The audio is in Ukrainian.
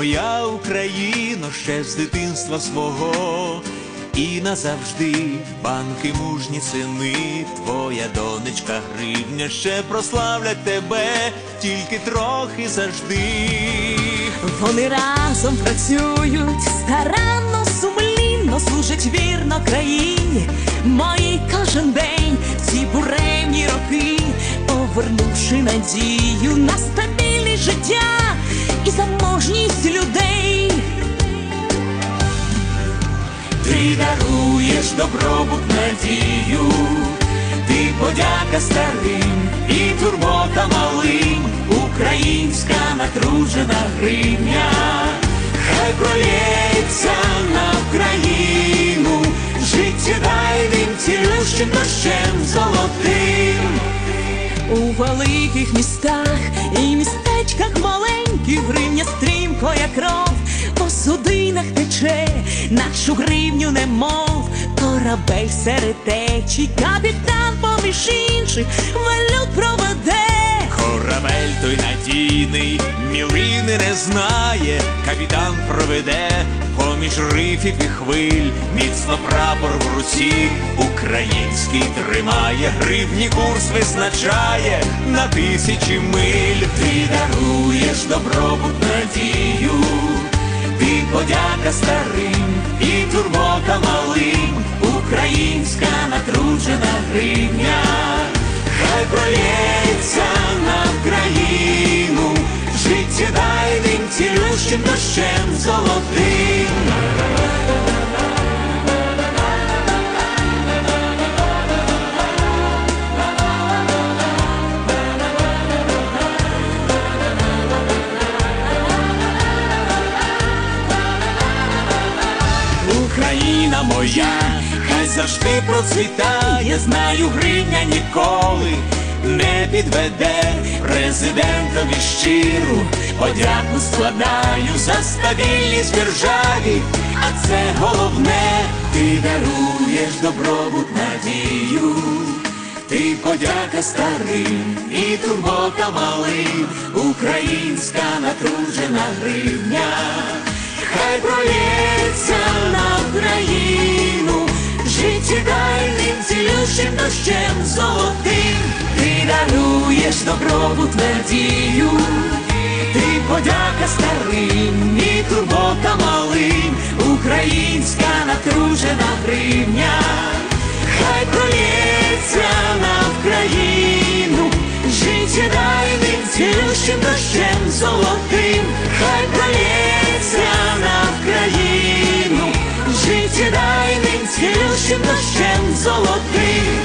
моя Україно, ще з дитинства свого, і назавжди банки мужні сини, твоя донечка гривня ще прославлять тебе, тільки трохи завжди. Вони разом працюють старанно, сумлінно служать вірно країні. Мої кожен день ці буремні роки, повернувши надію на стабільність життя і заможність людей. Ти даруєш добробут надію, ти подяка старим і турбота малим, українська натружена гривня, хай пролється на Україну, життєдайним цілющим дощем золотим. У великих містах і містечках маленьких гривня стрімко, як кров, по судинах тече, нашу гривню немов, корабель серед течій, капітан поміж інших валют проведе. Корабель той надійний, мілини не знає, капітан проведе поміж рифів і хвиль, міцно прапор в руці, український тримає, гривні курс визначає на тисячі миль. Ти даруєш добробут надію, ти подяка старим і турбота малим, українська натруджена гривня. Хай пролється життєдайним цілющим дощем золотим. Україна моя, хай завжди процвітає, знаю, гривня ніколи не підведе президентові щиру. Подяку складаю за стабільність в державі, а це головне, ти даруєш добробут надію. Ти подяка старим і турбота малим, українська натружена гривня, хай пролється на Україну, життєдайним цілющим дощем золотим, ти даруєш добробут надію, ти подяка старим і турбота малим, українська натружена гривня. Хай пролється на Україну, життєдайним цілющим дощем золотим, хай пролється на Україну, життєдайним цілющим дощем золотим.